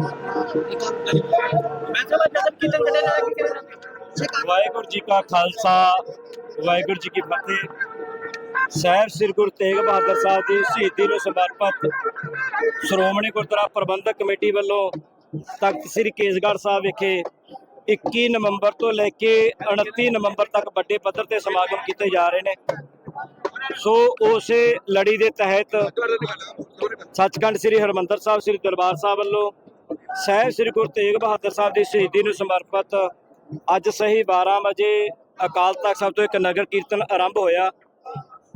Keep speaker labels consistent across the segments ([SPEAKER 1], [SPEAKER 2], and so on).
[SPEAKER 1] ਵੈਸੇ ਮੈਂ ਜਦ ਕੀਰਤਨ ਕੱਢੇ ਨਾਲ ਕੀ ਕਹਿਣਾ
[SPEAKER 2] ਵਾਹਿਗੁਰੂ ਜੀ ਕਾ ਖਾਲਸਾ, ਵਾਹਿਗੁਰੂ ਜੀ ਕੀ ਫਤਿਹ। ਸਾਹਿਬ ਸ੍ਰੀ ਗੁਰੂ ਤੇਗ ਬਹਾਦਰ ਸਾਹਿਬ ਦੀ ਸ਼ਹੀਦੀ ਨੂੰ ਸਮਰਪਿਤ ਸ਼੍ਰੋਮਣੀ ਗੁਰਦੁਆਰਾ ਪ੍ਰਬੰਧਕ ਕਮੇਟੀ ਵੱਲੋਂ ਤਖਤ ਸ੍ਰੀ ਕੇਸਗੜ੍ਹ ਸਾਹਿਬ ਵਿਖੇ 21 ਨਵੰਬਰ ਤੋਂ ਲੈ ਕੇ 29 ਨਵੰਬਰ ਤੱਕ ਵੱਡੇ ਪੱਧਰ ਤੇ ਸਮਾਗਮ ਕੀਤੇ ਜਾ ਰਹੇ ਨੇ। ਸੋ ਉਸੇ ਲੜੀ ਦੇ ਤਹਿਤ ਸੱਚਖੰਡ ਸ੍ਰੀ ਹਰਮੰਦਰ ਸਾਹਿਬ, ਸ੍ਰੀ ਦਰਬਾਰ ਸਾਹਿਬ ਵੱਲੋਂ ਸਾਹਿਬ ਸ੍ਰੀ ਗੁਰੂ ਤੇਗ ਬਹਾਦਰ ਸਾਹਿਬ ਦੀ ਸ਼ਹੀਦੀ ਨੂੰ ਸਮਰਪਿਤ ਅੱਜ ਸਹੀ 12 ਵਜੇ ਅਕਾਲ ਤਖਤ ਸਾਹਿਬ ਤੋਂ ਇੱਕ ਨਗਰ ਕੀਰਤਨ ਆਰੰਭ ਹੋਇਆ।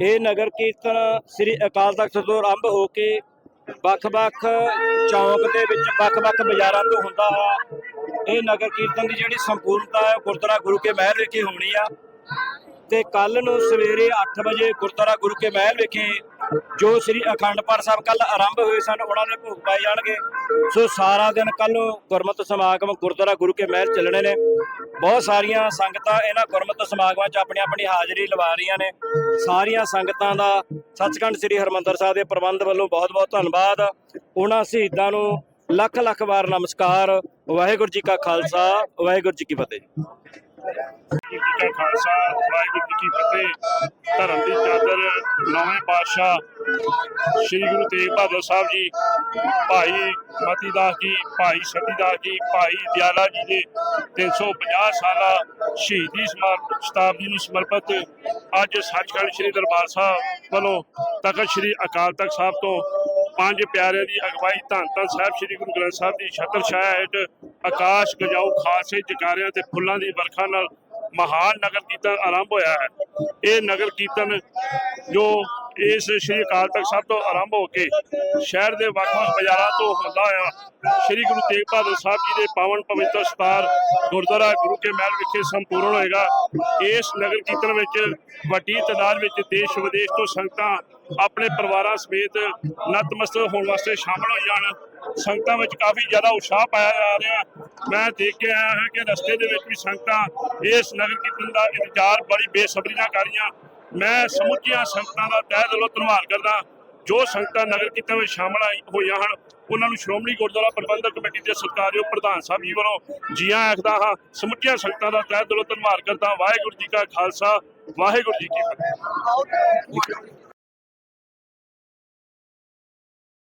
[SPEAKER 2] ਇਹ ਨਗਰ ਕੀਰਤਨ ਸ੍ਰੀ ਅਕਾਲ ਤਖਤ ਤੋਂ ਆਰੰਭ ਹੋ ਕੇ ਵੱਖ-ਵੱਖ ਚੌਂਕ ਦੇ ਵਿੱਚ ਵੱਖ-ਵੱਖ ਬਾਜ਼ਾਰਾਂ ਤੋਂ ਹੁੰਦਾ ਹੋਇਆ ਇਹ ਨਗਰ ਕੀਰਤਨ ਦੀ ਜਿਹੜੀ ਸੰਪੂਰਨਤਾ ਹੈ ਗੁਰਦੁਆਰਾ ਗੁਰੂ ਕੇ ਮਹਿਲ ਵਿਖੇ ਹੋਣੀ ਆ। ਤੇ ਕੱਲ ਨੂੰ ਸਵੇਰੇ 8 ਵਜੇ ਗੁਰਦੁਆਰਾ ਗੁਰੂ ਕੇ ਮਹਿਲ ਵਿਖੇ ਜੋ ਸ੍ਰੀ ਅਖੰਡ ਪਾਠ ਸਾਹਿਬ ਕੱਲ ਆਰੰਭ ਹੋਏ ਸਨ, ਉਹਨਾਂ ਦੇ ਭੋਗ ਪਾਏ ਜਾਣਗੇ। ਸੋ ਸਾਰਾ ਦਿਨ ਕੱਲ ਗੁਰਮਤਿ ਸਮਾਗਮ ਗੁਰਦੁਆਰਾ ਗੁਰੂ ਕੇ ਮਹਿਲ ਚੱਲਣੇ ਨੇ। ਬਹੁਤ ਸਾਰੀਆਂ ਸੰਗਤਾਂ ਇਹਨਾਂ ਗੁਰਮਤਿ ਸਮਾਗਮਾਂ 'ਚ ਆਪਣੀ ਆਪਣੀ ਹਾਜ਼ਰੀ ਲਵਾ ਰਹੀਆਂ ਨੇ। ਸਾਰੀਆਂ ਸੰਗਤਾਂ ਦਾ ਸੱਚਖੰਡ ਸ੍ਰੀ ਹਰਮੰਦਰ ਸਾਹਿਬ ਦੇ ਪ੍ਰਬੰਧ ਵੱਲੋਂ ਬਹੁਤ-ਬਹੁਤ ਧੰਨਵਾਦ। ਉਹਨਾਂ ਸ਼ਹੀਦਾਂ ਨੂੰ ਲੱਖ ਲੱਖ ਵਾਰ ਨਮਸਕਾਰ। ਵਾਹਿਗੁਰੂ ਜੀ ਕਾ ਖਾਲਸਾ, ਵਾਹਿਗੁਰੂ ਜੀ ਕੀ ਫਤਿਹ।
[SPEAKER 3] ਜੀ ਕਾ ਖਾਲਸਾ, ਵਾਹਿਗੁਰੂ ਜੀ ਕੀ ਫਤਿਹ। ਧਰਮ ਦੀ ਚਾਦਰ, ਨਵੇਂ ਪਾਤਸ਼ਾਹ ਸ੍ਰੀ ਗੁਰੂ ਤੇਗ ਬਹਾਦਰ ਸਾਹਿਬ ਜੀ, ਭਾਈ ਮਤੀ ਦਾਸ ਜੀ, ਭਾਈ ਸਤੀਦਾਸ ਜੀ, ਭਾਈ ਦਿਆਲਾ ਜੀ ਦੇ 350 ਸਾਲਾ ਸ਼ਹੀਦੀ ਸਮਰ- ਸ਼ਤਾਬਦੀ ਨੂੰ ਸਮਰਪਿਤ ਅੱਜ ਸੱਚਖੰਡ ਸ੍ਰੀ ਦਰਬਾਰ ਸਾਹਿਬ ਵੱਲੋਂ ਤਖਤ ਸ੍ਰੀ ਅਕਾਲ ਤਖਤ ਸਾਹਿਬ ਤੋਂ ਪੰਜ ਪਿਆਰਿਆਂ ਦੀ ਅਗਵਾਈ ਧੰਨ ਧੰਨ ਸਾਹਿਬ ਸ੍ਰੀ ਗੁਰੂ ਗ੍ਰੰਥ ਸਾਹਿਬ ਦੀ ਛਤਰ ਛਾਇਆ ਹੇਠ ਆਕਾਸ਼ ਗਜਾਉ ਖਾਸੇ ਜਕਾਰਿਆਂ ਤੇ ਫੁੱਲਾਂ ਦੀ ਵਰਖਾ ਨਾਲ ਮਹਾਨ ਨਗਰ ਕੀਰਤਨ ਆਰੰਭ ਹੋਇਆ ਹੈ। ਇਹ ਨਗਰ ਕੀਰਤਨ ਜੋ ਇਸ ਸ੍ਰੀ ਅਕਾਲ ਤਖਤ ਸਾਹਿਬ ਤੋਂ ਆਰੰਭ ਹੋ ਕੇ ਸ਼ਹਿਰ ਦੇ ਵੱਖ-ਵੱਖ ਬਾਜ਼ਾਰਾਂ ਤੋਂ ਹੁੰਦਾ ਹੋਇਆ ਸ੍ਰੀ ਗੁਰੂ ਤੇਗ ਬਹਾਦਰ ਸਾਹਿਬ ਜੀ ਦੇ ਪਾਵਨ ਪਵਿੱਤਰ ਸਤਾਰ ਗੁਰਦੁਆਰਾ ਗੁਰੂ ਕੇ ਮਹਿਲ ਵਿਖੇ ਸੰਪੂਰਨ ਹੋਏਗਾ। ਇਸ ਨਗਰ ਕੀਰਤਨ ਵਿੱਚ ਵੱਡੀ ਤਾਦਾਦ ਵਿੱਚ ਦੇਸ਼ ਵਿਦੇਸ਼ ਤੋਂ ਸੰਗਤਾਂ ਆਪਣੇ ਪਰਿਵਾਰਾਂ ਸਮੇਤ ਨਤਮਸਤਕ ਹੋਣ ਵਾਸਤੇ ਸ਼ਾਮਲ ਹੋ ਜਾਣ ਸੰਗਤਾਂ ਵਿੱਚ ਕਾਫੀ ਜ਼ਿਆਦਾ ਉਤਸ਼ਾਹ ਪਾਇਆ ਜਾ ਰਿਹਾ। ਮੈਂ ਦੇਖ ਕੇ ਆਇਆ ਹਾਂ ਕਿ ਰਸਤੇ ਦੇ ਵਿੱਚ ਵੀ ਸੰਗਤਾਂ ਇਸ ਨਗਰ ਕੀਰਤਨ ਦਾ ਇੰਤਜ਼ਾਰ ਬੜੀ ਬੇਸਬਰੀ ਨਾਲ ਕਰ ਰਹੀਆਂ। ਮੈਂ ਸਮੁੱਚੀਆਂ ਸੰਗਤਾਂ ਦਾ ਤਹਿ ਦਿਲੋਂ ਧੰਨਵਾਦ ਕਰਦਾ ਜੋ ਸੰਗਤਾਂ ਨਗਰ ਕੀਰਤਨ ਵਿੱਚ ਸ਼ਾਮਲ ਆਈ- ਹੋਈਆਂ ਹਨ, ਉਹਨਾਂ ਨੂੰ ਸ਼੍ਰੋਮਣੀ ਗੁਰਦੁਆਰਾ ਪ੍ਰਬੰਧਕ ਕਮੇਟੀ ਦੇ ਸਤਿਕਾਰਯੋਗ ਪ੍ਰਧਾਨ ਸਾਹਿਬ ਜੀ ਵੱਲੋਂ ਜੀਆਂ ਆਖਦਾ ਹਾਂ, ਸਮੁੱਚੀਆਂ ਸੰਗਤਾਂ ਦਾ ਤਹਿ ਦਿਲੋਂ ਧੰਨਵਾਦ ਕਰਦਾ ਵਾਹਿਗੁਰੂ ਜੀ ਕਾ ਖਾਲਸਾ, ਵਾਹਿਗੁਰੂ ਜੀ ਕੀ ਫਤਿਹ।